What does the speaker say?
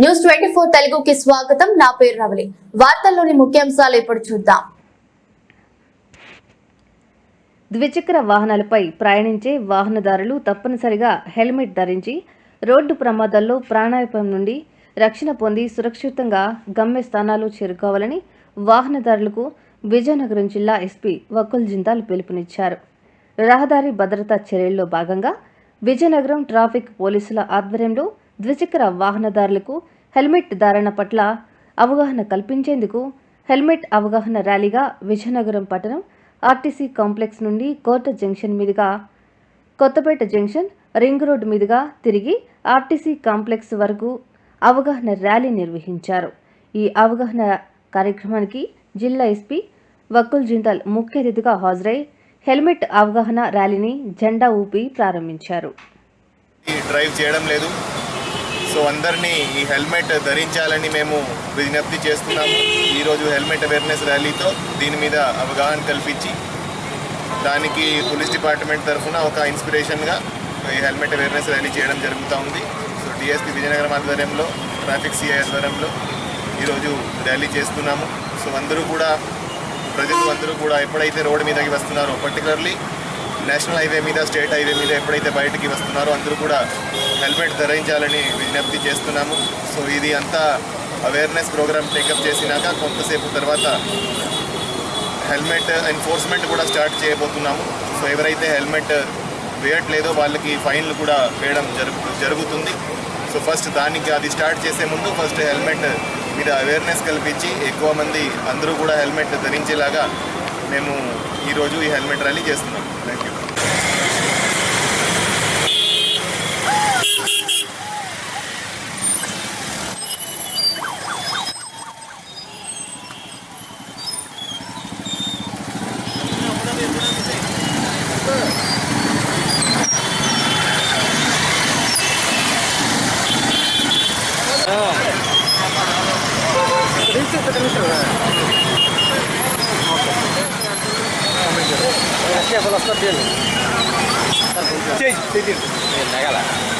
News twenty four తెలుగుకి స్వాగతం. నా పేరు రవలి. వార్తల్లోని ముఖ్యాంశాలు ఇప్పుడు చూద్దాం. ద్విచక్ర వాహనాలపై ప్రయాణించే వాహనదారులు తప్పనిసరిగా హెల్మెట్ ధరించి రోడ్డు ప్రమాదాల్లో ప్రాణాపాయం నుండి రక్షణ పొంది సురక్షితంగా గమ్యస్థానాలు చేరుకోవాలని వాహనదారులకు విజయనగరం జిల్లా ఎస్పీ వకుల్ జిందాల్ పిలుపునిచ్చారు. రహదారి భద్రతా చర్యల్లో భాగంగా విజయనగరం ట్రాఫిక్ పోలీసుల ఆధ్వర్యంలో ద్విచక్ర వాహనదారులకు హెల్మెట్ ధారణ పట్ల అవగాహన కల్పించేందుకు హెల్మెట్ అవగాహన ర్యాలీగా విజయనగరం పట్టణం ఆర్టీసీ కాంప్లెక్స్ నుండి కోట జంక్షన్ మీదుగా కొత్తపేట జంక్షన్ రింగ్ రోడ్ మీదుగా తిరిగి ఆర్టీసీ కాంప్లెక్స్ వరకు అవగాహన ర్యాలీ నిర్వహించారు. ఈ అవగాహన కార్యక్రమానికి జిల్లా ఎస్పీ వకుల్ జిందాల్ ముఖ్య అతిథిగా హాజరై హెల్మెట్ అవగాహన ర్యాలీని జెండా ఊపి ప్రారంభించారు. డ్రైవ్ చేయడం లేదు. సో అందరినీ ఈ హెల్మెట్ ధరించాలని మేము విజ్ఞప్తి చేస్తున్నాము. ఈరోజు హెల్మెట్ అవేర్నెస్ ర్యాలీతో దీని మీద అవగాహన కల్పించి దానికి పోలీస్ డిపార్ట్మెంట్ తరఫున ఒక ఇన్స్పిరేషన్గా ఈ హెల్మెట్ అవేర్నెస్ ర్యాలీ చేయడం జరుగుతూ ఉంది. సో డిఎస్పీ విజయనగరం ఆధ్వర్యంలో ట్రాఫిక్ సిఐ ఆధ్వర్యంలో ఈరోజు ర్యాలీ చేస్తున్నాము. సో అందరూ కూడా ప్రజలు అందరూ కూడా ఎప్పుడైతే రోడ్డు మీదకి వస్తున్నారో పర్టికులర్లీ నేషనల్ హైవే మీద స్టేట్ హైవే మీద ఎప్పుడైతే బయటికి వస్తున్నారో అందరూ కూడా హెల్మెట్ ధరించాలని విజ్ఞప్తి చేస్తున్నాము. సో ఇది అంతా అవేర్నెస్ ప్రోగ్రామ్ టేకప్ చేసినాక కొంతసేపు తర్వాత హెల్మెట్ ఎన్ఫోర్స్మెంట్ కూడా స్టార్ట్ చేయబోతున్నాము. సో ఎవరైతే హెల్మెట్ వేయట్లేదో వాళ్ళకి ఫైన్లు కూడా వేయడం జరుగు జరుగుతుంది. సో ఫస్ట్ దానికి అది స్టార్ట్ చేసే ముందు ఫస్ట్ హెల్మెట్ మీద అవేర్నెస్ కల్పించి ఎక్కువ మంది అందరూ కూడా హెల్మెట్ ధరించేలాగా మేము ఈరోజు ఈ హెల్మెట్ ర్యాలీ చేస్తున్నాం. Thank you ela está bem. Sim, sim, sim. Sim, né, galera?